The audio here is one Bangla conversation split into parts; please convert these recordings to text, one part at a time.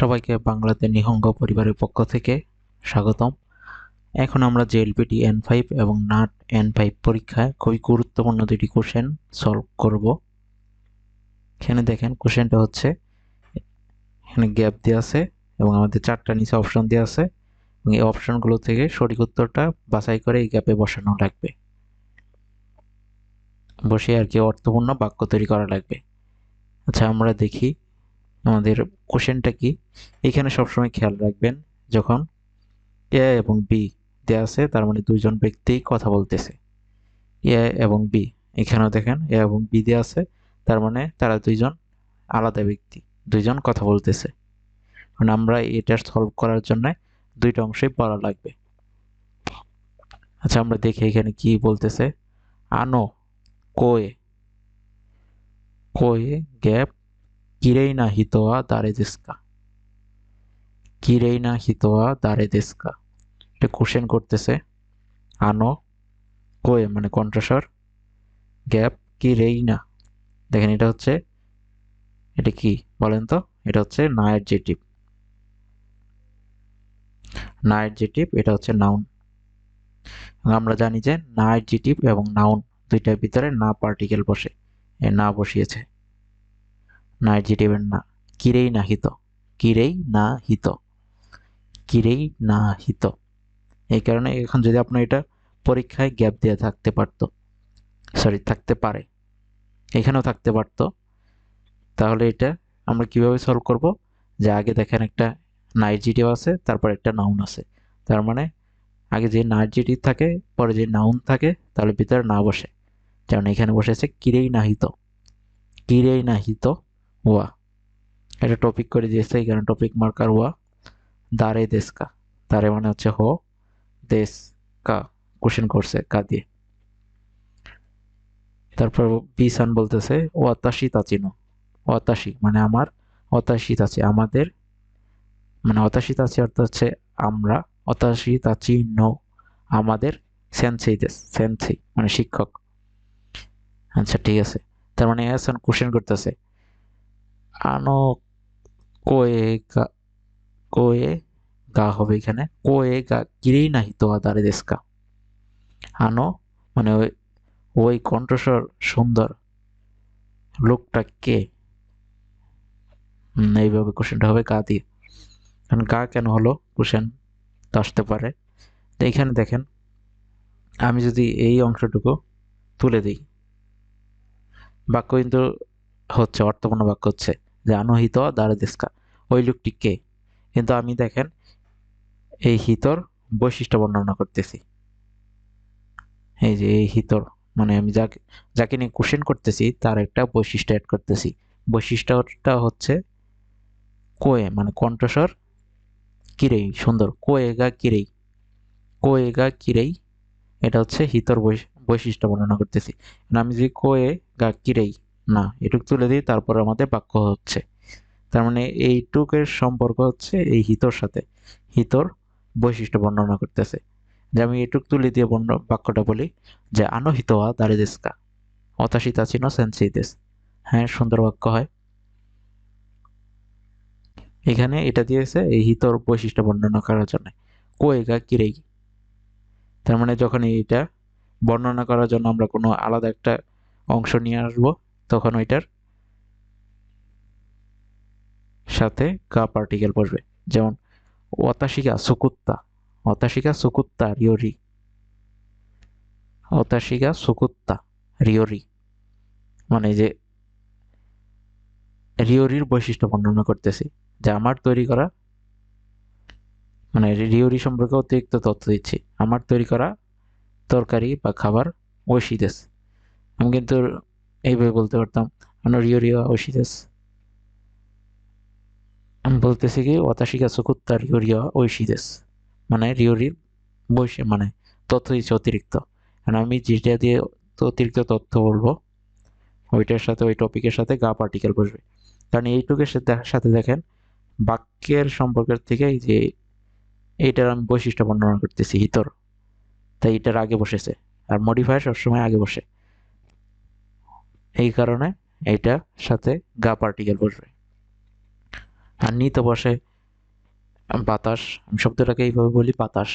সবাইকে বাংলাতে নিহঙ্গ পরিবারের পক্ষ থেকে স্বাগতম। এখন আমরা জেএলপিটি এন ফাইভ এবং নাট এন ফাইভ পরীক্ষায় খুবই গুরুত্বপূর্ণ দুটি কোশ্চেন সলভ করব। এখানে দেখেন কোশ্চেনটা হচ্ছে, এখানে গ্যাপ দেওয়া আছে এবং আমাদের চারটা নিচে অপশন দেওয়া আছে। এবং এই অপশনগুলো থেকে সঠিক উত্তরটা বাছাই করে এই গ্যাপে বসানো লাগবে। বসে আর কি অর্থপূর্ণ বাক্য তৈরি করা লাগবে। আচ্ছা আমরা দেখি আমাদের কোশ্চেনটা কি? এখানে সবসময় খেয়াল রাখবেন যখন এ এবং বি দেওয়া আছে, তার মানে দুইজন ব্যক্তি কথা বলতেছে। এ এবং বি এখানেও দেখেন এ এবং বি দেওয়া আছে, তার মানে তারা দুইজন আলাদা ব্যক্তি, দুইজন কথা বলতেছে। মানে আমরা এটা সলভ করার জন্য দুইটা অংশই পড়া লাগবে। আচ্ছা আমরা দেখি এখানে কি বলতেছে। আনো, কোয়ে কোয়ে, গ্যাপ কিরেইনা হিতোয়া দারে দেস্কা কিরেইনা হিতোয়া দারে দেস্কা এটা কোশ্চেন করতেছে আনো কোয়ে মানে কণ্ঠস্বর গ্যাপ কিরেইনা দেখেন এটা হচ্ছে এটা কি বলেন তো এটা হচ্ছে না অ্যাডজেটিভ না অ্যাডজেটিভ এটা হচ্ছে নাউন আমরা জানি যে না অ্যাডজেটিভ এবং নাউন দুইটার ভিতরে না পার্টিকেল বসে না বসিয়েছে না অ্যাডজেটিভের না কিরেই না হিত কিরেই না হিত কিরেই না হিত এই কারণে এখন যদি আপনার এটা পরীক্ষায় গ্যাপ দিয়ে থাকতে পারতো সরি থাকতে পারে এখানেও থাকতে পারতো তাহলে এটা আমরা কীভাবে সলভ করব যে আগে দেখেন একটা নাইটজিটিভ আছে তারপর একটা নাউন আছে তার মানে আগে যে নাইটজিটিভ থাকে পরে যে নাউন থাকে তাহলে ভিতরে না বসে যেমন এখানে বসেছে কিরেই নাহিত কিরেই নাহিত ওয়া। এটা টপিক করে দিয়েছে, এখানে টপিক মার্কার ওয়া। দারে দেশকা দারে মানে হচ্ছে হো, দেশ কা কোশ্চেন করছে, কা দিয়ে। তারপর বিসান বলতেছে ওয়াতাশি তাচিনো। অতাশি মানে আমার অতাশি তাচি, আমাদের। মানে অতাশি তাচি অর্থ হচ্ছে আমরা অতাশি তাচি নো, আমাদের সেন্সেই দেশ সেন্সেই মানে শিক্ষক। আচ্ছা ঠিক আছে। তার মানে এখন কোশ্চেন করতেছে। আনো, কোয়ে গা হবে এখানে। কোয়ে গা কিরেই নাহি তো আদারে দেশকা আনো মানে ওই ওই কণ্ঠস্বর সুন্দর। লোকটা কে? এইভাবে কোশ্চেনটা হবে, গা দিয়ে। কারণ গা কেন হলো? কোশ্চেন আসতে পারে। তো এখানে দেখেন, আমি যদি এই অংশটুকু তুলে দিই। বাক্য কিন্তু হচ্ছে, অর্থপূর্ণ বাক্য হচ্ছে। যে আনহিত দারদেস্কা ওই লোকটি কে? কিন্তু আমি দেখেন, এই হিতর বৈশিষ্ট্য বর্ণনা করতেছি। এই যে, এই হিতর মানে আমি যাকে যাকে নিয়ে কোশ্চেন করতেছি, তার একটা বৈশিষ্ট্য অ্যাড করতেছি। বৈশিষ্ট্যটা হচ্ছে কোয়ে মানে কণ্ঠস্বর কিরেই, সুন্দর কোয়েগা কিরেই। কোয়েগা কিরেই, এটা হচ্ছে হিতর বৈশিষ্ট্য বর্ণনা করতেছি। আমি যে কোয়ে গা কিরেই না, এটুক তুলে দিই, তারপর আমাদের বাক্য হচ্ছে। তার মানে এইটুকের সম্পর্ক হচ্ছে এই হিতর সাথে। হিতর বৈশিষ্ট্য বর্ণনা করতেছে। যে আমি এটুক তুলে দিয়ে বর্ণ, বাক্যটা বলি যে আনহিত হওয়া দারিদেস্কা অতাশিতা চিহ্ন সেন্সিদেস হ্যাঁ সুন্দর বাক্য হয়। এখানে এটা দিয়েছে এই হিতর বৈশিষ্ট্য বর্ণনা করার জন্য। কোয়েগা কিরেই তার মানে যখন এইটা বর্ণনা করার জন্য আমরা কোনো আলাদা একটা অংশ নিয়ে আসব তখন ওইটার সাথে কা পার্টিকেল বসবে। যেমন অতাশিকা সুকুত্তা। অতাশিকা সুকুত্তা, রিওরি। অতাশিকা সুকুত্তা, রিওরি। মানে যে রিওরির বৈশিষ্ট্য বর্ণনা করতেছি। যে আমার তৈরি করা মানে রিওরি সম্পর্কে অতিরিক্ত তথ্য দিচ্ছি। আমার তৈরি করা তরকারি বা খাবার ঐশিদেশ আমি কিন্তু এইভাবে বলতে পারতাম আমরা রিওরিয়া ঐশিদেশ আমি বলতেছি কি, অতাশিকা সুকুত্তা রিওরিয়া ঐশিদেশ মানে রিওরির বৈশি মানে তথ্য দিচ্ছে অতিরিক্ত। কারণ আমি যেটা দিয়ে অতিরিক্ত তথ্য বলব, ওইটার সাথে, ওই টপিকের সাথে গা পার্টিকেল বসবে। কারণ এইটুকের সাথে দেখেন, বাক্যের সম্পর্কের থেকে এই যে এইটার আমি বৈশিষ্ট্য বর্ণনা করতেছি, হিতর। তাই এটার আগে বসেছে। আর মডিফায়ার সবসময় আগে বসে। এই কারণে এইটার সাথে গা পার্টিকেল বসবে। আর নিতে বসে বাতাস, আমি শব্দটাকে এইভাবে বলি বাতাস।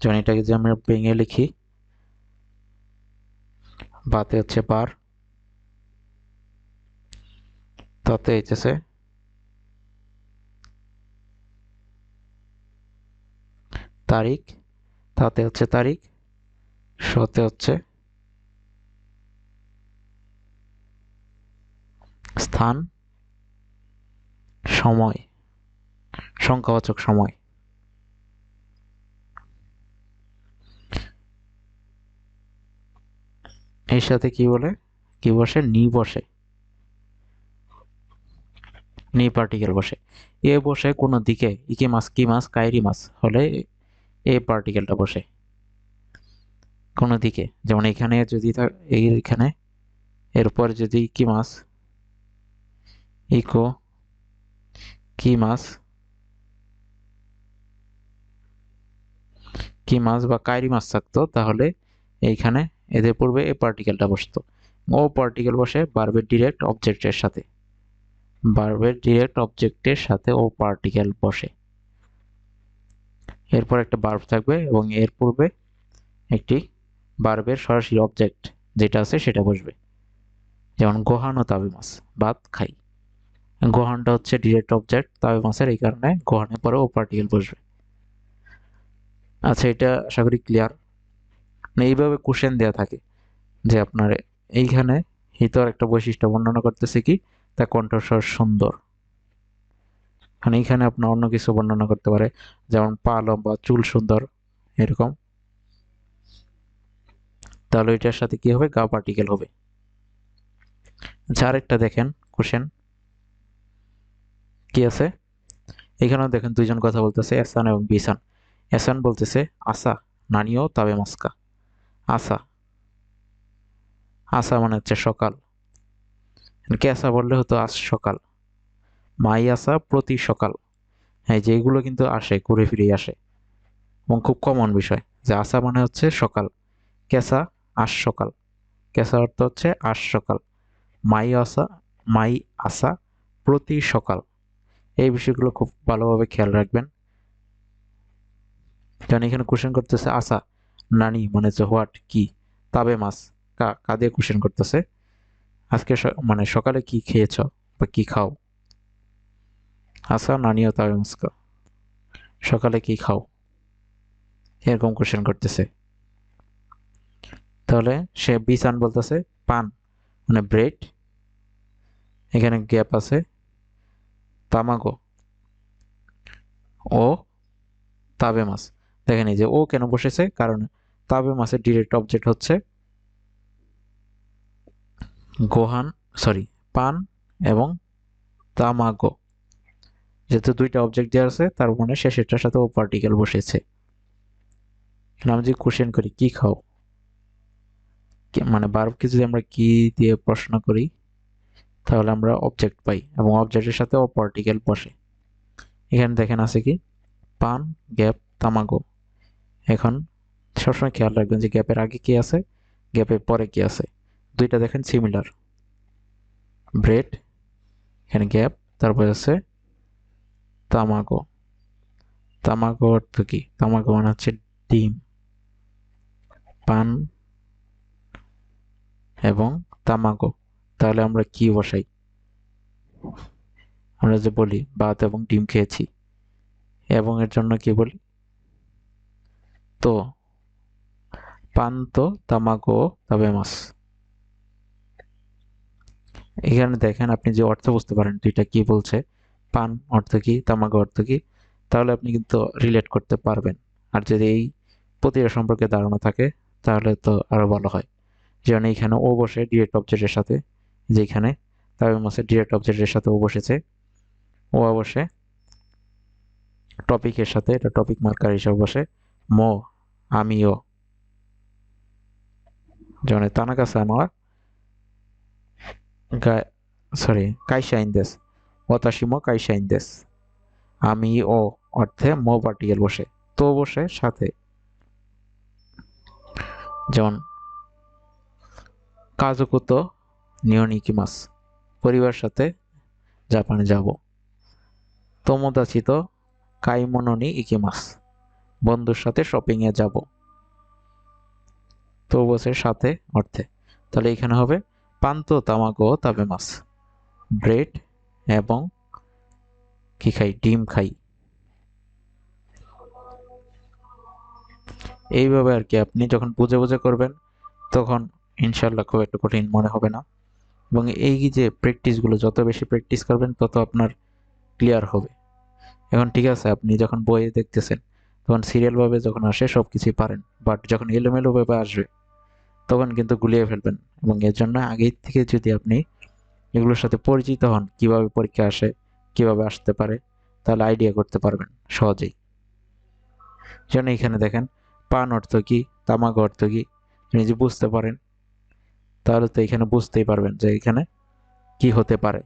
যেমন এটাকে যে আমরা ভেঙে লিখি, বাতে হচ্ছে বার তাতে হইতেছে তারিখ, তাতে হচ্ছে তারিখ সতে হচ্ছে স্থান, সময়, সংখ্যাবাচক সময়। এর সাথে কি বলে? কি বসে? নি বসে। নি পার্টিকেল বসে। এ বসে কোনো দিকে, ইকে মাস, কি মাস, কাইরি মাস, হলে এ পার্টিকেলটা বসে। কোনো দিকে, যেমন এখানে যদি এইখানে, এরপর যদি কি মাস ইকো কি মাছ কি মাছ বা কাইরি মাছ থাকতো, তাহলে এইখানে এদের পূর্বে এ পার্টিকেলটা বসতো। ও পার্টিকেল বসে বার্বের ডিরেক্ট অবজেক্টের সাথে। বার্বের ডিরেক্ট অবজেক্টের সাথে ও পার্টিকেল বসে। এরপর একটা বার্ব থাকবে এবং এর পূর্বে একটি বার্বের সরাসরি অবজেক্ট যেটা আছে সেটা বসবে। যেমন গোহান তাবি মাছ ভাত খাই। গোহানটা হচ্ছে ডিরেক্ট অবজেক্ট তাবি মাসের এই কারণে গোহানের পরে ও পার্টিকেল বসবে। আচ্ছা এটা আশা করি ক্লিয়ার এইভাবে কোশ্চেন দেওয়া থাকে যে আপনার এইখানে হিতর একটা বৈশিষ্ট্য বর্ণনা করতেছে কি? তা কণ্ঠস্বর সুন্দর। মানে এইখানে আপনার অন্য কিছু বর্ণনা করতে পারে, যেমন পা লম্বা, চুল সুন্দর, এরকম। তাহলে এটার সাথে কি হবে? গা পার্টিকেল হবে। আচ্ছা আরেকটা দেখেন কোশ্চেন কি আছে? এখানেও দেখেন দুইজন কথা বলতেছে এসান এবং বিসান এসান বলতেছে, আসা নানিও তবে মাস্কা। আসা। আসা মানে হচ্ছে সকাল। কেসা বললে হতো, আজ সকাল। মাই আসা প্রতি সকাল। হ্যাঁ যে এগুলো কিন্তু আসে, ঘুরে ফিরে আসে। এবং খুব কমন বিষয় যে আসা মানে হচ্ছে সকাল। কেসা আস সকাল। কেসা অর্থ হচ্ছে আস সকাল। মাই আসা মাই আসা প্রতি সকাল। এই বিষয়গুলো খুব ভালোভাবে খেয়াল রাখবেন। কারণ এখানে কোশ্চেন করতেছে আসা নানি মানে হচ্ছে হোয়াট কি? তাবে মাছ, কা কাদে কোশ্চেন করতেছে। আজকে মানে সকালে কি খেয়েছ বা কি খাও? আসা নানিও তাবে মাস্কা সকালে কি খাও? এরকম কোশ্চেন করতেছে। তাহলে সে বিসান বলতেছে, পান মানে ব্রেড এখানে গ্যাপ আছে। তামাগো ও তাবে মাছ। দেখেন এই যে ও কেন বসেছে? কারণ তাবে মাছের ডিরেক্ট অবজেক্ট হচ্ছে গোহান সরি পান এবং তামাগো যেহেতু দুইটা অবজেক্ট দেওয়া আছে, তার মানে শেষেরটার সাথে ও পার্টিকেল বসেছে। আমি যদি কোশ্চেন করি, কি খাও? মানে বারবকে যদি আমরা কি দিয়ে প্রশ্ন করি তাহলে আমরা অবজেক্ট পাই এবং অবজেক্টের সাথে ও পার্টিকেল বসে। এখানে দেখেন আছে কি? পান, গ্যাপ তামাগো এখন সবসময় খেয়াল রাখবেন যে গ্যাপের আগে কি আছে, গ্যাপের পরে কি আছে। দুইটা দেখেন সিমিলার ব্রেড এখানে গ্যাপ, তারপর আছে তামাগো তামাগো অর্থ কি? তামাগো মানে হচ্ছে ডিম। পান এবং তামাগো তাহলে আমরা কি বসাই? আমরা যে বলি ভাত এবং ডিম খেয়েছি, এবং এর জন্য কি বলি? তো পান্ত তামাগো তবে মাছ। এখানে দেখেন আপনি যে অর্থ বুঝতে পারেন দুইটা কি বলছে, পান অর্থ কি তামাগো অর্থ কি, তাহলে আপনি কিন্তু রিলেট করতে পারবেন। আর যদি এই প্রতিটা সম্পর্কে ধারণা থাকে, তাহলে তো আরও ভালো হয়। যেমন এইখানে ও বসে ডিরেক্ট অবজেক্টের সাথে যেখানে তাবে মাসের ডিরেক্ট অবজেক্টের সাথে ও বসেছে। ও বসে টপিকের সাথে, এটা টপিক মার্কার হিসাবে বসে। মো, আমিও। যেমন তানাকা সানোয়া সরি কাইশা ইন্দেস ওতাশিমো কাইশা ইন্দেস আমি ও অর্থে মো পার্টিকেল বসে। তো বসে সাথে। যেমন কাজকুতো নিয়নিকিমাস পরিবার সাথে জাপানে যাব। তোমোদাচিত কাইমনোনি ইকিমাস বন্ধুর সাথে শপিংয়ে যাব। তো বসে সাথে অর্থে। তাহলে এখানে হবে পান্ত তামাগো তাবে মাস ব্রেড এবং কি খাই? ডিম খাই। এইভাবে আর কি আপনি যখন বুঝে বুঝে করবেন, তখন ইনশাল্লাহ খুব একটা কঠিন মনে হবে না। এবং এই যে প্র্যাকটিসগুলো যত বেশি প্র্যাকটিস করবেন, তত আপনার ক্লিয়ার হবে। এখন ঠিক আছে, আপনি যখন বইয়ে দেখতেছেন, তখন সিরিয়ালভাবে যখন আসে সব কিছুই পারেন। বাট যখন এলোমেলোভাবে আসবে, তখন কিন্তু গুলিয়ে ফেলবেন। এবং এর জন্য আগের থেকে যদি আপনি এগুলোর সাথে পরিচিত হন, কীভাবে পরীক্ষা আসে, কীভাবে আসতে পারে, তাহলে আইডিয়া করতে পারবেন সহজেই। যেন এখানে দেখেন, পান অর্থ কি, তামাক অর্থ কি নিজে বুঝতে পারেন তাহলে তো এখানে বুঝতেই পারবেন যে এখানে কি হতে পারে।